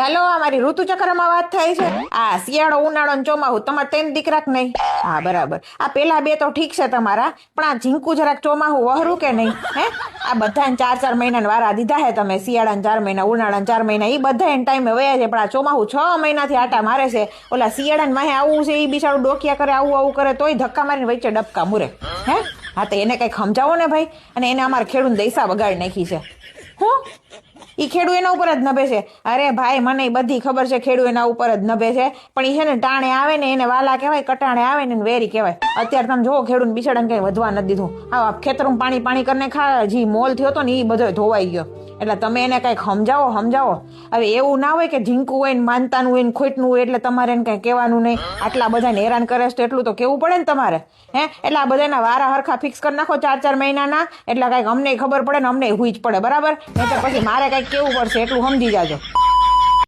હાલો અમારી ઋતુચક્રમાં વાત થાય છે. આ શિયાળો ઉનાળો ને ચોમાસું તમારે તેમ દીકરાક નહીં. હા, બરાબર. આ પેલા બે તો ઠીક છે તમારા, પણ આ ઝીંકું જરાક ચોમાસું વહરું કે નહીં, હે? આ બધાને ચાર ચાર મહિના વારા દીધા હે તમે શિયાળાના ચાર મહિના ઉનાળાના ચાર મહિના એ બધા એને ટાઈમે વયા છે પણ આ ચોમાસું છ મહિનાથી આટા મારે છે. ઓલા શિયાળાને વાહે આવું છે એ બિચારું ડોકિયા કરે, આવું આવું કરે, તોય ધક્કા મારીને વચ્ચે ડબકા મૂરે, હે? હા, તો એને કંઈક સમજાવો ને ભાઈ, અને એને અમારે ખેડૂત દૈસા બગાડી નાખી છે. હું? ઈ ખેડૂ એના ઉપર જ નભે છે. અરે ભાઈ, મને બધી ખબર છે, ખેડૂ એના ઉપર જ નભે છે. પણ એ છે ને ટાણે આવે ને, એને વાલા કહેવાય, કટાણે આવે ને વેરી કહેવાય. અત્યારે તમે જોવો ખેડૂને બિચારાને કંઈ વધવા નથી દીધું. હા ખેતરમાં પાણી પાણી કરીને ખા, જી મોલ થયો હતો ને એ બધો ધોવાઈ ગયો. એટલે તમે એને કંઈક સમજાવો સમજાવો. હવે એવું ના હોય કે ઝીંકું હોય ને માનતાનું હોય ને ખોટનું હોય એટલે તમારે એને કંઈ કહેવાનું નહીં. આટલા બધાને હેરાન કરે છે તો એટલું તો કેવું પડે ને તમારે. હે? એટલે આ બધાના વારા હરખા ફિક્સ કરી નાખો ચાર ચાર મહિનાના. એટલે કાંઈક અમને ખબર પડે ને અમને હુઈ જ પડે, બરાબર? નહીં તો પછી મારે કંઈક કેવું પડશે, એટલું સમજી જાજો.